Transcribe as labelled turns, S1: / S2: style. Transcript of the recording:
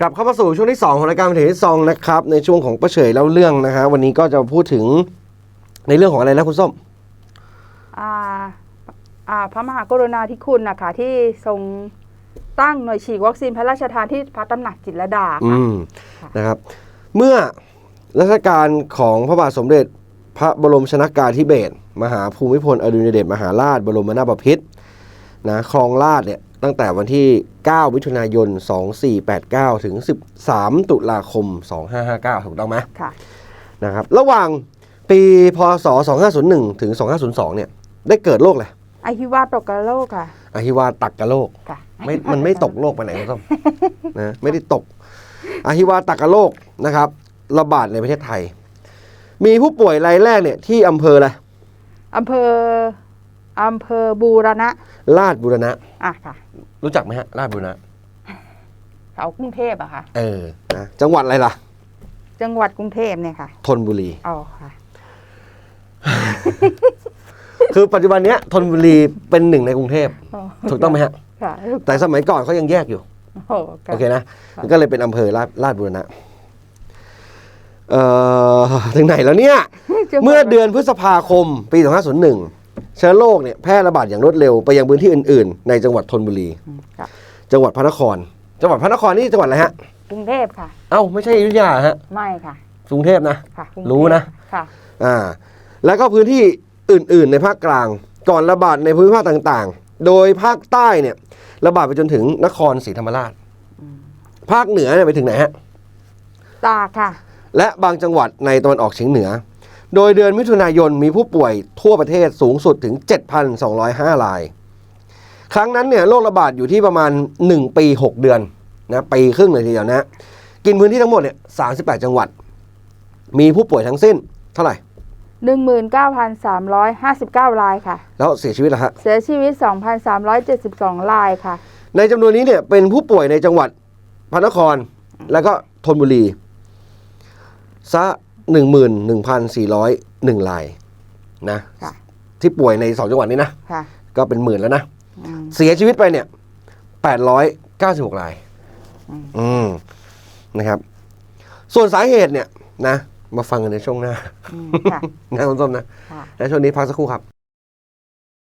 S1: กลับเข้ามาสู่ช่วงที่ 2 ของรายการบันเทิงที่ซองนะครับ ในช่วงของประเฉยเล่าเรื่องนะฮะวันนี้ก็จะพูดถึงในเรื่องของอะไรนะคุณส้ม
S2: อ่าอ่าพระมหากรุณาธิคุณนะคะที่ทรงตั้งหน่วยฉีดวัคซีนพระราชทานที่พระตำหนักจิตรลดา
S1: อื
S2: ค่ะ
S1: ม
S2: ค่ะ
S1: นะครับ เมื่อรัชกาลของพระบาทสมเด็จ พระบรมชนากาธิเบศรมหาภูมิพลอดุลยเดชมหาราชบรมนาถบพิตรนะครองราชย์เนี่ย ตั้งแต่วันที่ 9 มิถุนายน 2489 ถึง 13 ตุลาคม 2559 ถูกต้องไหม
S2: ค่ะ
S1: นะครับ ระหว่างปีพศ 2501 ถึง 2502 เนี่ย ได้เกิดโรคอะไร
S2: อหิวาตกกระโลกค่ะ
S1: อหิวาตักกะโรค
S2: ค่ะ
S1: ไม่มันไม่ตกโลกไปไหนคุณส้มนะไม่ได้ตกอหิวาตักกะโรคนะครับ ระบาดในประเทศไทย มีผู้ป่วยรายแรกเนี่ยที่อำเภออะไร
S2: อำเภอ อำเภอบูรณะ
S1: ลาดบุรณะ
S2: อะค่ะ
S1: รู้จักไหมฮะลาดบุรณะ
S2: แถวกรุงเทพอะค่ะ
S1: เออนะจังหวัดอะไรล่ะ
S2: จังหวัดกรุงเทพเนี่ยค่ะ
S1: ธนบุรี
S2: อ๋อค่ะ
S1: คือปัจจุบันเนี้ยธนบุรีเป็นหนึ่งในกรุงเทพ
S2: อ๋อ
S1: ถูกต้องไหมฮะ
S2: ค่ะ
S1: แต่สมัยก่อนเขายังแยกอยู่
S2: โอ้โหค่ะ
S1: โอเคนะมันก็เลยเป็นอำเภอลาดลาดบุรณะเอ่อถึงไหนแล้วเนี่ย
S2: จังหวั
S1: เมื่อเดือนพฤษภาคมปี 2501 เชื้อโรคเนี่ยแพร่ระบาดอย่างรวดเร็วไปยังพื้นที่อื่นๆ ในจังหวัดธนบุรี
S2: อืมค่ะ
S1: จังหวัดพระนคร จังหวัดพระนครนี่จังหวัดอะไรฮะ
S2: กรุงเทพค่ะ
S1: เอ้าไม่ใช่อยุธยาฮะ
S2: ไม่ค่ะ
S1: กรุงเทพนะ
S2: ค่ะกงเทพ
S1: รู้นะ
S2: ค่ะ
S1: อ่าแล้วก็พื้นที่อื่นๆ ในภาคกลางก่อนระบาดในภูมิภาคต่างๆ โดยภาคใต้เนี่ยระบาดไปจนถึงนครศรีธรรมราชภาคเหนือเนี่ยไปถึงไหนฮะ
S2: ตากค่ะ
S1: และบางจังหวัดในตะวันออกเฉียงเหนือ โดยเดือนมิถุนายนมีผู้ป่วยทั่วประเทศสูงสุดถึง 7,205 ราย ครั้งนั้นเนี่ยโรคระบาดอยู่ที่ประมาณ 1 ปี 6 เดือนนะปีครึ่งเลยทีเดียวนะ กินพื้นที่ทั้งหมดเนี่ย38 จังหวัด มีผู้ป่วยทั้งสิ้นเท่าไหร่
S2: 19,359 รายค่ะ
S1: แล้วเสียชีวิตละฮะ
S2: เสียชีวิต 2,372 รายค่ะ
S1: ในจำนวนนี้เนี่ยเป็นผู้ป่วยในจังหวัดพระนครแล้วก็ธนบุรีซะ 11,401รายนะ
S2: ค่ะ
S1: ที่ป่วยในสองจังหวัดนี้นะ
S2: ค่ะ
S1: ก็เป็นหมื่นแล้วนะ
S2: อืม
S1: เสียชีวิตไปเนี่ย896ราย
S2: อืม
S1: อืม นะครับ ส่วนสาเหตุเนี่ยนะ มาฟังกันในช่วงหน้า
S2: อืมค่ะ
S1: นะคุณส้มนะ
S2: ค่ะ
S1: และช่วงนี้พักสักครู่ครับ